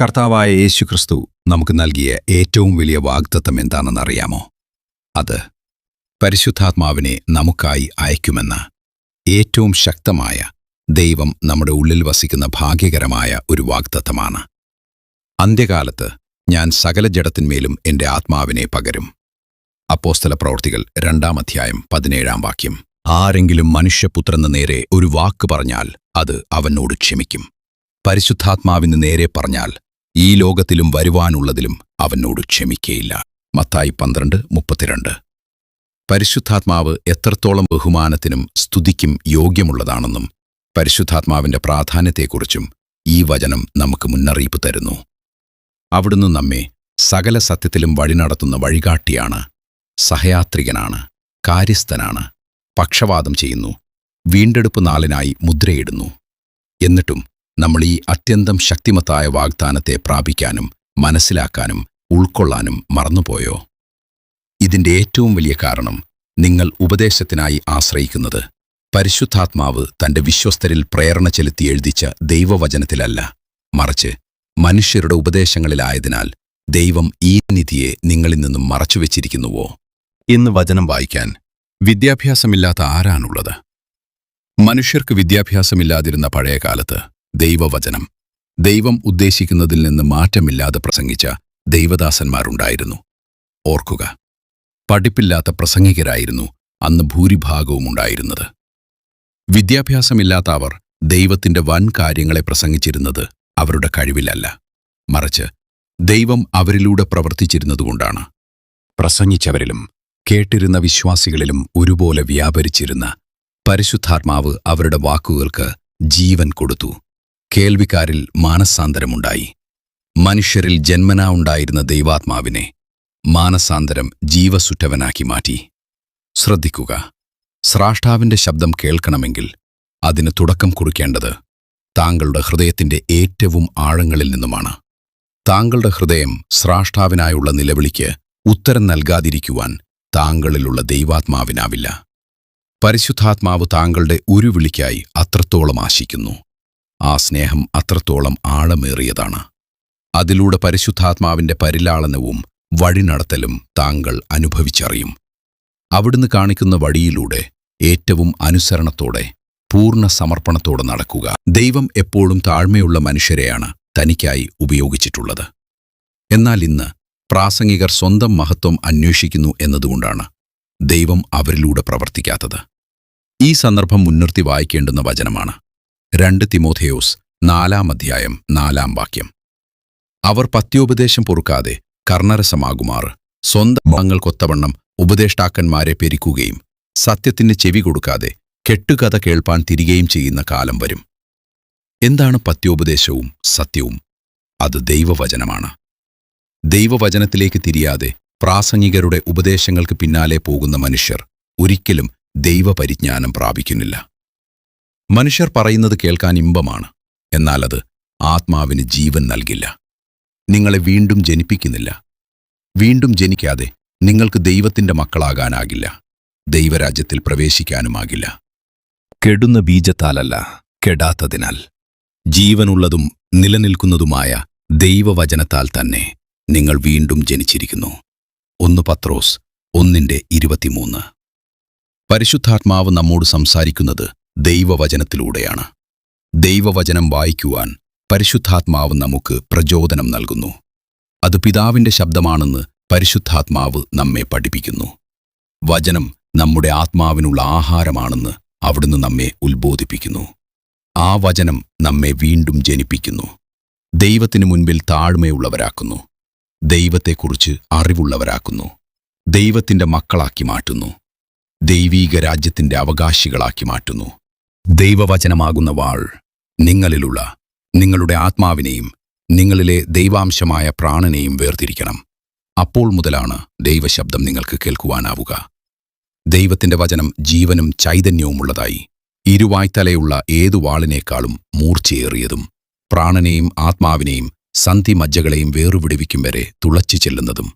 കർത്താവായ യേശുക്രിസ്തു നമുക്ക് നൽകിയ ഏറ്റവും വലിയ വാഗ്ദത്തം എന്താണെന്നറിയാമോ അത് പരിശുദ്ധാത്മാവിനെ നമുക്കായി അയക്കുമെന്ന ഏറ്റവും ശക്തമായ ദൈവം നമ്മുടെ ഉള്ളിൽ വസിക്കുന്ന ഭാഗ്യകരമായ ഒരു വാഗ്ദത്തമാണ്. അന്ത്യകാലത്ത് ഞാൻ സകല ജഡത്തിന്മേലും എന്റെ ആത്മാവിനെ പകരും. അപ്പോസ്തല പ്രവർത്തികൾ രണ്ടാം അധ്യായം പതിനേഴാം വാക്യം. ആരെങ്കിലും മനുഷ്യപുത്രന് നേരെ ഒരു വാക്ക് പറഞ്ഞാൽ അത് അവനോട് ക്ഷമിക്കും. പരിശുദ്ധാത്മാവിന് നേരെ പറഞ്ഞാൽ ഈ ലോകത്തിലും വരുവാനുള്ളതിലും അവനോട് ക്ഷമിക്കയില്ല. മത്തായി പന്ത്രണ്ട് മുപ്പത്തിരണ്ട്. പരിശുദ്ധാത്മാവ് എത്രത്തോളം ബഹുമാനത്തിനും സ്തുതിക്കും യോഗ്യമുള്ളതാണെന്നും പരിശുദ്ധാത്മാവിന്റെ പ്രാധാന്യത്തെക്കുറിച്ചും ഈ വചനം നമുക്ക് മുന്നറിയിപ്പ് തരുന്നു. അവിടുന്ന് നമ്മെ സകല സത്യത്തിലും വഴി നടത്തുന്ന വഴികാട്ടിയാണ് സഹയാത്രികനാണ് കാര്യസ്ഥനാണ് പക്ഷവാദം ചെയ്യുന്നു വീണ്ടെടുപ്പ് നാളിനായി മുദ്രയിടുന്നു. എന്നിട്ടും നമ്മൾ ഈ അത്യന്തം ശക്തിമത്തായ വാഗ്ദാനത്തെ പ്രാപിക്കാനും മനസ്സിലാക്കാനും ഉൾക്കൊള്ളാനും മറന്നുപോയോ? ഇതിന്റെ ഏറ്റവും വലിയ കാരണം നിങ്ങൾ ഉപദേശത്തിനായി ആശ്രയിക്കുന്നത് പരിശുദ്ധാത്മാവ് തന്റെ വിശ്വസ്തരിൽ പ്രേരണ ചെലുത്തി എഴുതിച്ച ദൈവവചനത്തിലല്ല. മറിച്ച് മനുഷ്യരുടെ ഉപദേശങ്ങളിലായതിനാൽ ദൈവം ഈ നിധിയെ നിങ്ങളിൽ നിന്നും മറച്ചുവെച്ചിരിക്കുന്നുവോ? ഇന്ന് വചനം വായിക്കാൻ വിദ്യാഭ്യാസമില്ലാത്ത ആരാണുള്ളത്? മനുഷ്യർക്ക് വിദ്യാഭ്യാസമില്ലാതിരുന്ന പഴയ കാലത്ത് ദൈവവചനം. ദൈവം ഉദ്ദേശിക്കുന്നതിൽ നിന്ന് മാറ്റമില്ലാതെ പ്രസംഗിച്ച ദൈവദാസന്മാരുണ്ടായിരുന്നു. ഓർക്കുക പഠിപ്പില്ലാത്ത പ്രസംഗികരായിരുന്നു അന്ന് ഭൂരിഭാഗവും ഉണ്ടായിരുന്നത്. വിദ്യാഭ്യാസമില്ലാത്ത അവർ ദൈവത്തിന്റെ വൻ കാര്യങ്ങളെ പ്രസംഗിച്ചിരുന്നത് അവരുടെ കഴിവിലല്ല. മറിച്ച് ദൈവം അവരിലൂടെ പ്രവർത്തിച്ചിരുന്നതുകൊണ്ടാണ്. പ്രസംഗിച്ചവരിലും കേട്ടിരുന്ന വിശ്വാസികളിലും ഒരുപോലെ വ്യാപരിച്ചിരുന്ന പരിശുദ്ധാത്മാവ് അവരുടെ വാക്കുകൾക്ക് ജീവൻ കൊടുത്തു. കേൾവിക്കാരിൽ മാനസാന്തരമുണ്ടായി. മനുഷ്യരിൽ ജന്മനാ ഉണ്ടായിരുന്ന ദൈവാത്മാവിനെ മാനസാന്തരം ജീവസുറ്റവനാക്കി മാറ്റി. ശ്രദ്ധിക്കുക സ്രാഷ്ടാവിന്റെ ശബ്ദം കേൾക്കണമെങ്കിൽ അതിന് തുടക്കം കുറിക്കേണ്ടത് താങ്കളുടെ ഹൃദയത്തിന്റെ ഏറ്റവും ആഴങ്ങളിൽ നിന്നുമാണ്. താങ്കളുടെ ഹൃദയം സ്രാഷ്ടാവിനായുള്ള നിലവിളിക്ക് ഉത്തരം നൽകാതിരിക്കുവാൻ താങ്കളിലുള്ള ദൈവാത്മാവിനാവില്ല. പരിശുദ്ധാത്മാവ് താങ്കളുടെ ഒരു വിളിക്കായി അത്രത്തോളം ആശിക്കുന്നു. ആ സ്നേഹം അത്രത്തോളം ആഴമേറിയതാണ്. അതിലൂടെ പരിശുദ്ധാത്മാവിന്റെ പരിലാളനവും വഴിനടത്തലും താങ്കൾ അനുഭവിച്ചറിയും. അവിടുന്ന് കാണിക്കുന്ന വഴിയിലൂടെ ഏറ്റവും അനുസരണത്തോടെ പൂർണ സമർപ്പണത്തോടെ നടക്കുക. ദൈവം എപ്പോഴും താഴ്മയുള്ള മനുഷ്യരെയാണ് തനിക്കായി ഉപയോഗിച്ചിട്ടുള്ളത്. എന്നാൽ ഇന്ന് പ്രാസംഗികർ സ്വന്തം മഹത്വം അന്വേഷിക്കുന്നു എന്നതുകൊണ്ടാണ് ദൈവം അവരിലൂടെ പ്രവർത്തിക്കാത്തത്. ഈ സന്ദർഭം മുൻനിർത്തി വായിക്കേണ്ടുന്ന വചനമാണ്. രണ്ട് തിമോഥെയോസ് നാലാം അധ്യായം നാലാം വാക്യം. അവർ പത്യോപദേശം പൊറുക്കാതെ കർണരസമാകുമാർ സ്വന്തം മങ്ങൾക്കൊത്തവണ്ണം ഉപദേഷ്ടാക്കന്മാരെ പെരിക്കുകയും സത്യത്തിന് ചെവി കൊടുക്കാതെ കെട്ടുകഥ കേൾപ്പാൻ തിരികെയും ചെയ്യുന്ന കാലം വരും. എന്താണ് പത്യോപദേശവും സത്യവും? അത് ദൈവവചനമാണ്. ദൈവവചനത്തിലേക്ക് തിരിയാതെ പ്രാസംഗികരുടെ ഉപദേശങ്ങൾക്ക് പിന്നാലെ പോകുന്ന മനുഷ്യർ ഒരിക്കലും ദൈവപരിജ്ഞാനം പ്രാപിക്കുന്നില്ല. മനുഷ്യർ പറയുന്നത് കേൾക്കാൻ ഇമ്പമാണ്. എന്നാൽ അത് ആത്മാവിന് ജീവൻ നൽകില്ല. നിങ്ങളെ വീണ്ടും ജനിപ്പിക്കുന്നില്ല. വീണ്ടും ജനിക്കാതെ നിങ്ങൾക്ക് ദൈവത്തിന്റെ മക്കളാകാനാകില്ല. ദൈവരാജ്യത്തിൽ പ്രവേശിക്കാനുമാകില്ല. കെടുന്ന ബീജത്താലല്ല കെടാത്തതിനാൽ. ജീവനുള്ളതും നിലനിൽക്കുന്നതുമായ ദൈവവചനത്താൽ തന്നെ നിങ്ങൾ വീണ്ടും ജനിച്ചിരിക്കുന്നു. ഒന്ന് പത്രോസ് ഒന്നിന്റെ ഇരുപത്തിമൂന്ന്. പരിശുദ്ധാത്മാവ് നമ്മോട് സംസാരിക്കുന്നത് ദൈവവചനത്തിലൂടെയാണ്. ദൈവവചനം വായിക്കുവാൻ പരിശുദ്ധാത്മാവ് നമുക്ക് പ്രചോദനം നൽകുന്നു. അത് പിതാവിന്റെ ശബ്ദമാണെന്ന് പരിശുദ്ധാത്മാവ് നമ്മെ പഠിപ്പിക്കുന്നു. വചനം നമ്മുടെ ആത്മാവിനുള്ള ആഹാരമാണെന്ന് അവിടുന്ന് നമ്മെ ഉത്ബോധിപ്പിക്കുന്നു. ആ വചനം നമ്മെ വീണ്ടും ജനിപ്പിക്കുന്നു. ദൈവത്തിനു മുൻപിൽ താഴ്മയുള്ളവരാക്കുന്നു. ദൈവത്തെക്കുറിച്ച് അറിവുള്ളവരാക്കുന്നു. ദൈവത്തിന്റെ മക്കളാക്കി മാറ്റുന്നു. ദൈവീക രാജ്യത്തിന്റെ അവകാശികളാക്കി മാറ്റുന്നു. ദൈവവചനമാകുന്ന വാൾ നിങ്ങളിലുള്ള നിങ്ങളുടെ ആത്മാവിനെയും നിങ്ങളിലെ ദൈവാംശമായ പ്രാണനെയും വേർതിരിക്കണം. അപ്പോൾ മുതലാണ് ദൈവശബ്ദം നിങ്ങൾക്ക് കേൾക്കുവാനാവുക. ദൈവത്തിന്റെ വചനം ജീവനും ചൈതന്യവുമുള്ളതായി ഇരുവായ്ത്തലയുള്ള ഏതു വാളിനേക്കാളും മൂർച്ചയേറിയതും പ്രാണനെയും ആത്മാവിനെയും സന്ധിമജ്ജകളെയും വേറുവിടുവിക്കും വരെ തുളച്ചു ചെല്ലുന്നതും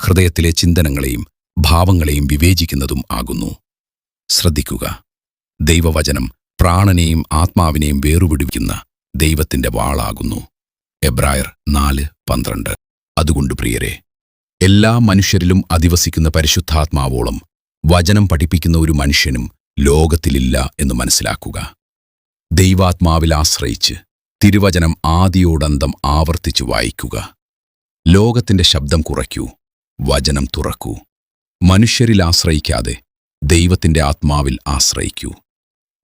ഹൃദയത്തിലെ ചിന്തനങ്ങളെയും ഭാവങ്ങളെയും വിവേചിക്കുന്നതും ആകുന്നു. ശ്രദ്ധിക്കുക ദൈവവചനം പ്രാണനെയും ആത്മാവിനെയും വേർപിടിപ്പിക്കുന്ന ദൈവത്തിന്റെ വാളാകുന്നു. എബ്രായർ നാല് പന്ത്രണ്ട്. അതുകൊണ്ട് പ്രിയരെ എല്ലാ മനുഷ്യരിലും അധിവസിക്കുന്ന പരിശുദ്ധാത്മാവോളം വചനം പഠിപ്പിക്കുന്ന ഒരു മനുഷ്യനും ലോകത്തിലില്ല എന്ന് മനസ്സിലാക്കുക. ദൈവാത്മാവിൽ ആശ്രയിച്ച് തിരുവചനം ആദിയോടന്തം ആവർത്തിച്ചു വായിക്കുക. ലോകത്തിന്റെ ശബ്ദം കുറയ്ക്കൂ വചനം തുറക്കൂ. മനുഷ്യരിൽ ആശ്രയിക്കാതെ ദൈവത്തിന്റെ ആത്മാവിൽ ആശ്രയിക്കൂ.